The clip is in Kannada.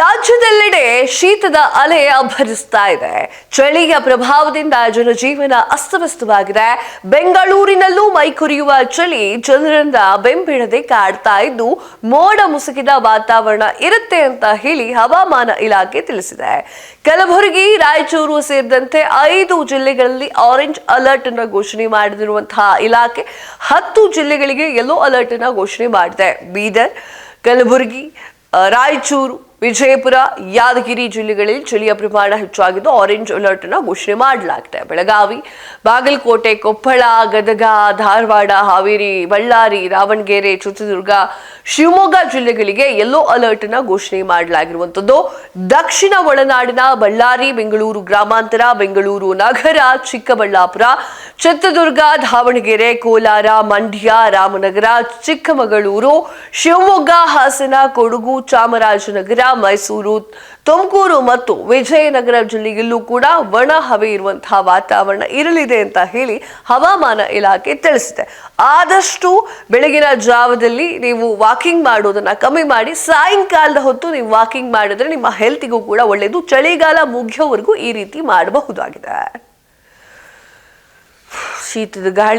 ರಾಜ್ಯದೆಲ್ಲೆಡೆ ಶೀತದ ಅಲೆ ಅಬ್ಬರಿಸ್ತಾ ಇದೆ. ಚಳಿಯ ಪ್ರಭಾವದಿಂದ ಜನಜೀವನ ಅಸ್ತವ್ಯಸ್ತವಾಗಿದೆ. ಬೆಂಗಳೂರಿನಲ್ಲೂ ಮೈಕೊರಿಯುವ ಚಳಿ ಜನರಿಂದ ಬೆಂಬಿಡದೆ ಕಾಡ್ತಾ ಇದ್ದು, ಮೋಡ ಮುಸುಕಿದ ವಾತಾವರಣ ಇರುತ್ತೆ ಅಂತ ಹೇಳಿ ಹವಾಮಾನ ಇಲಾಖೆ ತಿಳಿಸಿದೆ. ಕಲಬುರಗಿ, ರಾಯಚೂರು ಸೇರಿದಂತೆ ಐದು ಜಿಲ್ಲೆಗಳಲ್ಲಿ ಆರೆಂಜ್ ಅಲರ್ಟ್ ಅನ್ನು ಘೋಷಣೆ ಮಾಡಿರುವಂತಹ ಇಲಾಖೆ ಹತ್ತು ಜಿಲ್ಲೆಗಳಿಗೆ ಯೆಲ್ಲೋ ಅಲರ್ಟ್ ಅನ್ನು ಘೋಷಣೆ ಮಾಡಿದೆ. ಬೀದರ್, ಕಲಬುರಗಿ ರಾಯಚೂರು, ವಿಜಯಪುರ, ಯಾದಗಿರಿ ಜಿಲ್ಲೆಗಳಲ್ಲಿ ಚಳಿಯ ಪ್ರಮಾಣ ಹೆಚ್ಚಾಗಿದ್ದು ಆರೆಂಜ್ ಅಲರ್ಟ್ ಅನ್ನು ಘೋಷಣೆ ಮಾಡಲಾಗಿದೆ ಬೆಳಗಾವಿ, ಬಾಗಲಕೋಟೆ, ಕೊಪ್ಪಳ, ಗದಗ, ಧಾರವಾಡ, ಹಾವೇರಿ, ಬಳ್ಳಾರಿ, ದಾವಣಗೆರೆ, ಚಿತ್ರದುರ್ಗ, ಶಿವಮೊಗ್ಗ ಜಿಲ್ಲೆಗಳಿಗೆ ಯೆಲ್ಲೋ ಅಲರ್ಟ್ ಅನ್ನು ಘೋಷಣೆ ಮಾಡಲಾಗಿರುವಂಥದ್ದು ದಕ್ಷಿಣ ಒಳನಾಡಿನ ಬಳ್ಳಾರಿ, ಬೆಂಗಳೂರು ಗ್ರಾಮಾಂತರ, ಬೆಂಗಳೂರು ನಗರ, ಚಿಕ್ಕಬಳ್ಳಾಪುರ ಚಿತ್ರದುರ್ಗ, ದಾವಣಗೆರೆ, ಕೋಲಾರ, ಮಂಡ್ಯ, ರಾಮನಗರ, ಚಿಕ್ಕಮಗಳೂರು, ಶಿವಮೊಗ್ಗ, ಹಾಸನ, ಕೊಡಗು, ಚಾಮರಾಜನಗರ, ಮೈಸೂರು, ತುಮಕೂರು ಮತ್ತು ವಿಜಯನಗರ ಜಿಲ್ಲೆಯಲ್ಲೂ ಕೂಡ ಒಣ ಹವೆ ಇರುವಂತಹ ವಾತಾವರಣ ಇರಲಿದೆ ಅಂತ ಹೇಳಿ ಹವಾಮಾನ ಇಲಾಖೆ ತಿಳಿಸಿದೆ. ಆದಷ್ಟು ಬೆಳಗಿನ ಜಾವದಲ್ಲಿ ನೀವು ವಾಕಿಂಗ್ ಮಾಡೋದನ್ನ ಕಮ್ಮಿ ಮಾಡಿ, ಸಾಯಂಕಾಲದ ಹೊತ್ತು ನೀವು ವಾಕಿಂಗ್ ಮಾಡಿದ್ರೆ ನಿಮ್ಮ ಹೆಲ್ತಿಗೂ ಕೂಡ ಒಳ್ಳೆಯದು ಚಳಿಗಾಲ ಮುಗಿಯೋವರೆಗೂ ಈ ರೀತಿ ಮಾಡಬಹುದಾಗಿದೆ. ಶೀತದ ಗಾಳಿ